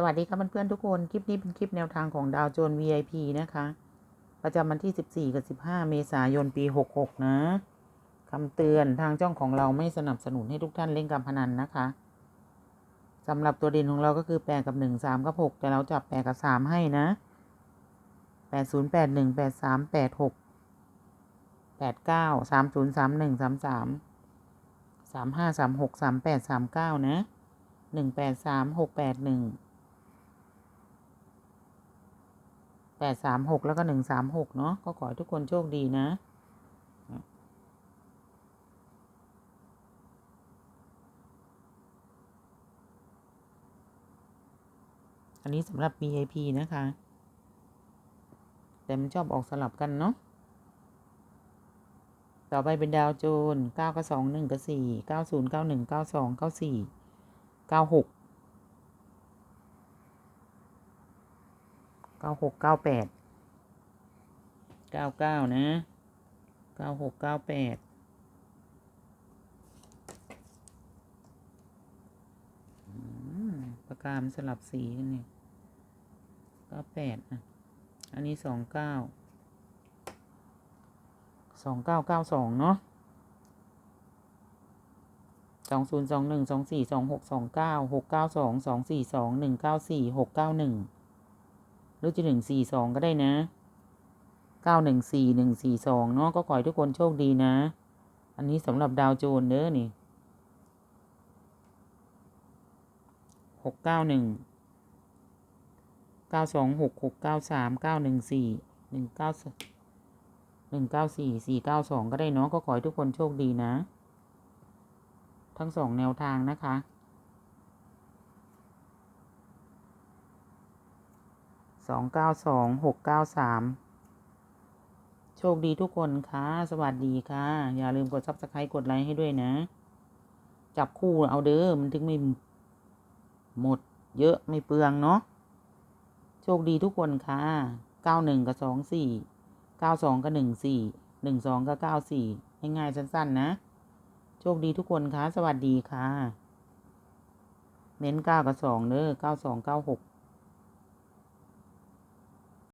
สวัสดีครับเพื่อนๆทุกคน คลิปนี้เป็นคลิปแนวทางของดาวโจน VIP นะคะ ประจำวันที่ 14 กับ 15 เมษายน ปี 66 นะคำเตือนทางจ้องของเราไม่สนับสนุนให้ทุกท่านเล่นการพนันนะคะสำหรับตัวเด่นของเราก็คือ 8 กับ 1 3 กับ 6 แต่เราจับ 8 กับ 3 ให้นะ 8 0 8 1 8 3 8 6 8 9 3 0 3 1 3 3 3 5 3 6 3 8 3 9 นะ 1 8 3 6 8 1 แปดสามหกแล้วก็หนึ่งสามหกเนาะก็ขอให้ทุกคนโชคดีนะอันนี้สำหรับ VIP นะคะ แต่มันชอบออกสลับกันเนาะ ต่อไปเป็นดาวโจนเก้ากับสองหนึ่งกับสี่เก้าศูนย์เก้าหนึ่งเก้าสองเก้าสี่เก้าหก เก้าหกเก้าแปดเก้าเก้านะเก้าหกเก้าแปดประกามสลับสีกันนี่เก้าแปดนะอันนี้สองเก้าสองเก้าเก้าสองเนาะสองศูนย์สองหนึ่งสองสี่สองหกสองเก้าหกเก้าสองสองสี่สองหนึ่งเก้าสี่หกเก้าหนึ่ง หรือจะหนึ่งสี่สองก็ได้นะเก้าหนึ่งสี่หนึ่งสี่สองเนาะก็ขอให้ทุกคนโชคดีนะ อันนี้สำหรับดาวโจนเด้อนี่หกเก้าหนึ่งเก้าสองหกหกเก้าสามเก้าหนึ่งสี่หนึ่งเก้าหนึ่งเก้าสี่สี่เก้าสองก็ได้เนาะก็ขอให้ทุกคนโชคดีนะ ทั้งสองแนวทางนะคะ สองเก้าสองหกเก้าสามโชคดีทุกคนค่ะ สวัสดีค่ะ อย่าลืมกดซับสไครต์กดไลค์ให้ด้วยนะ จับคู่เอาเด้อมันถึงไม่หมด เยอะไม่เปลืองเนาะโชคดีทุกคนค่ะเก้าหนึ่งกับสองสี่เก้าสองกับหนึ่งสี่หนึ่งสองกับเก้าสี่ง่ายๆสั้น ๆ นะ โชคดีทุกคนค่ะ สวัสดีค่ะ เน้นเก้ากับสองเด้อเก้าสองเก้าหก